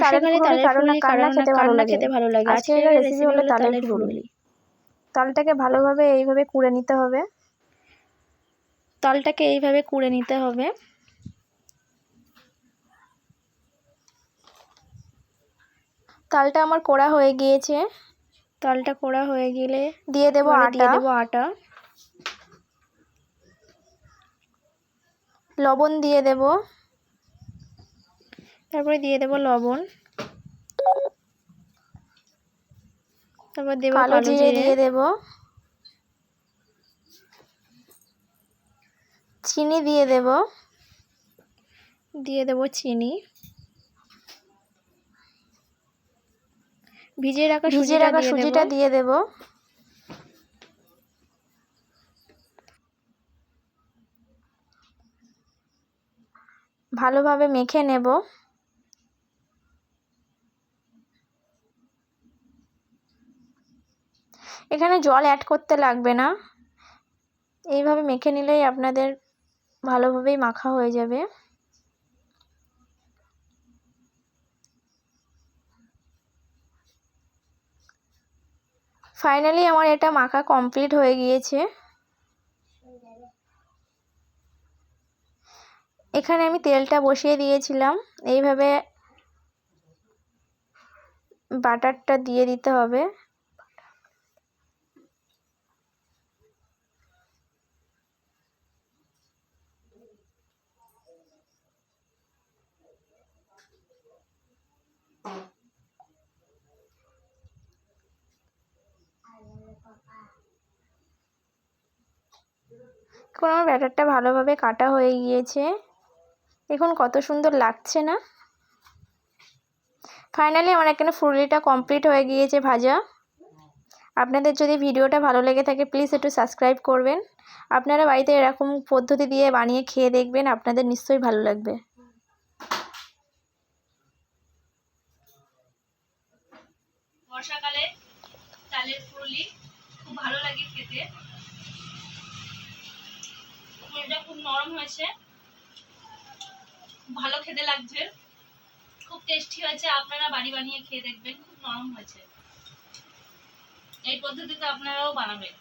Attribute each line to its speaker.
Speaker 1: বর্ষাকালে তালের কার খেতে ভালো লাগে।
Speaker 2: খেতে ভালো লাগে।
Speaker 1: আজকের রেসিপি হলো তালের ফুলুরি তালটাকে ভালোভাবে এইভাবে কুড়ে নিতে হবে।
Speaker 2: তালটাকে এইভাবে কুড়ে নিতে হবে।
Speaker 1: তালটা আমার কোড়া হয়ে গিয়েছে।
Speaker 2: তালটা কোড়া হয়ে গেলে
Speaker 1: দিয়ে দেবো
Speaker 2: এবারে দিয়ে
Speaker 1: আটা
Speaker 2: দেবো আটা।
Speaker 1: লবণ দিয়ে দেব।
Speaker 2: তারপরে দিয়ে দেবো লবণ। তারপর দেবো
Speaker 1: কালো জিরে দিয়ে দেব। চিনি দিয়ে দেব।
Speaker 2: দিয়ে দেবো চিনি। ভিজিয়ে রাখা
Speaker 1: ভিজে রাখা সুজিটা দিয়ে দেব। ভালোভাবে মেখে নেব। এখানে জল অ্যাড করতে লাগবে না। এইভাবে মেখে নিলেই আপনাদের ভালোভাবেই মাখা হয়ে যাবে। ফাইনালি আমার এটা মাখা কমপ্লিট হয়ে গিয়েছে। এখানে আমি তেলটা বসিয়ে দিয়েছিলাম। এইভাবে বাটারটা দিয়ে দিতে হবে। এখন আমার ব্যাটারটা ভালোভাবে কাটা হয়ে গিয়েছে। দেখুন, কত সুন্দর লাগছে না? ফাইনালি আমার এখানে ফুললিটা কমপ্লিট হয়ে গিয়েছে ভাজা। আপনাদের যদি ভিডিওটা ভালো লেগে থাকে প্লিজ একটু সাবস্ক্রাইব করবেন। আপনারা বাড়িতে এরকম পদ্ধতি দিয়ে বানিয়ে খেয়ে দেখবেন, আপনাদের নিশ্চয়ই ভালো লাগবে।
Speaker 2: বর্ষাকালে চালের ফুলি খুব ভালো লাগে খেতে। এটা খুব নরম হয়েছে। ভালো খেতে লাগছে। খুব টেস্টি হয়েছে। আপনারা বাড়ি বানিয়ে খেয়ে দেখবেন, খুব নরম হয়েছে। এই পদ্ধতিতে আপনারাও বানাবেন।